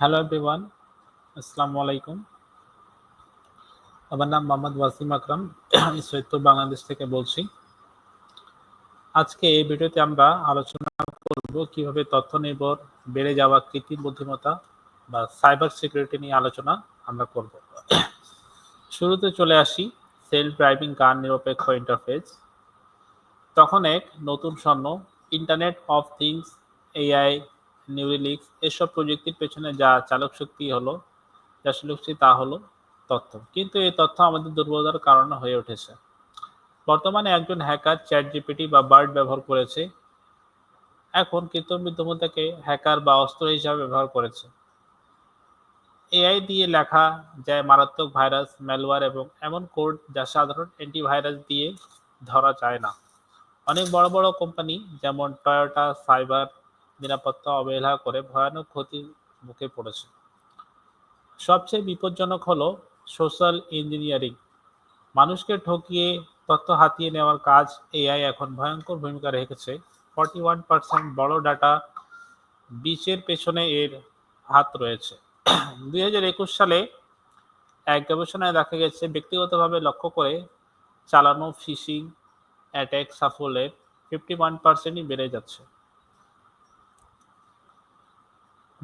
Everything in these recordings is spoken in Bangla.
হ্যালো এভরিওয়ান আসসালামু আলাইকুম আমার নাম মোহাম্মদ ওয়াসিম আকরাম সৈয়দপুর, বাংলাদেশ থেকে বলছি। আজকে এই ভিডিওতে আমরা আলোচনা করব কীভাবে তথ্য নির্ভর, বেড়ে যাওয়া কৃত্রিম বুদ্ধিমত্তা বা সাইবার সিকিউরিটি নিয়ে আলোচনা আমরা করব। শুরুতে চলে আসি, সেলফ ড্রাইভিং কার নিরপেক্ষ ইন্টারফেস তখন এক নতুন স্বর্ণ ইন্টারনেট অফ থিংস এআই নিউরিলিক্স এসব প্রযুক্তির পেছনে যা চালক শক্তি হলো, যা শক্তি তা হলো তথ্য। কিন্তু এই তথ্য আমাদের দুর্বলতার কারণে হয়ে উঠেছে। বর্তমানে একজন হ্যাকার চ্যাট জিপিটি বা বার্ড ব্যবহার করেছে। এখন কৃত্রিম বুদ্ধিমত্তাকে হ্যাকার বা অস্ত্র হিসাবে ব্যবহার করেছে। এআই দিয়ে লেখা যায় মারাত্মক ভাইরাস ম্যালওয়্যার এবং এমন কোড যা সাধারণ অ্যান্টিভাইরাস দিয়ে ধরা যায় না। অনেক বড় বড় কোম্পানি যেমন টয়োটা সাইবার নিরাপত্তা অবহেলা করে ভয়ানক ক্ষতির মুখে পড়েছে। সবচেয়ে বিপজ্জনক হলো সোশ্যাল ইঞ্জিনিয়ারিং। মানুষকে ঠকিয়ে তথ্য হাতিয়ে নেওয়ার কাজ এআই এখন ভয়ঙ্কর ভূমিকা রেখেছে। ফর্টি ওয়ান পার্সেন্ট বড় ডাটা বিচের পেছনে এর হাত রয়েছে। দুই হাজার একুশ সালে এক গবেষণায় দেখা গেছে, ব্যক্তিগতভাবে লক্ষ্য করে চালানো ফিশিং অ্যাট্যাক সাফল্যের ফিফটি ওয়ান পার্সেন্টই বেড়ে যাচ্ছে।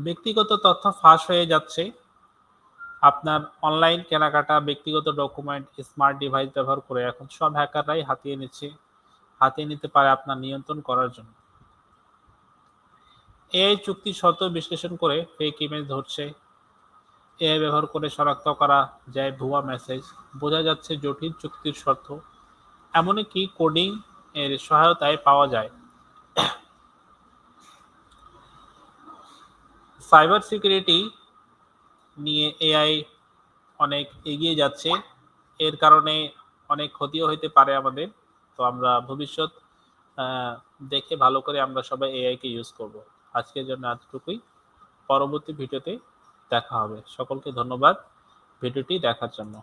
ব্যক্তিগত তথ্য ফাঁস হয়ে যাচ্ছে। আপনার অনলাইন কেনাকাটা, ব্যক্তিগত ডকুমেন্ট, স্মার্ট ডিভাইস ব্যবহার করে এখন সব হ্যাকাররাই হাতিয়ে নিচ্ছে, হাতিয়ে নিতে পারে আপনার নিয়ন্ত্রণ করার জন্য। এআই চুক্তি শর্ত বিশ্লেষণ করে ফেক ইমেজ ধরছে। এআই ব্যবহার করে শনাক্ত করা যায় ভুয়া মেসেজ বোঝা যাচ্ছে জটিল চুক্তির শর্ত। এমনকি কোডিং এর সহায়তায় পাওয়া যায়। সাইবার সিকিউরিটি নিয়ে এআই অনেক এগিয়ে যাচ্ছে। এর কারণে অনেক ক্ষতিও হইতে পারে আমাদের। তো আমরা ভবিষ্যৎ দেখে ভালো করে আমরা সবাই এআইকে ইউজ করব। আজকের জন্য এতটুকুই। পরবর্তী ভিডিওতে দেখা হবে। সকলকে ধন্যবাদ। ভিডিওটি দেখার জন্য।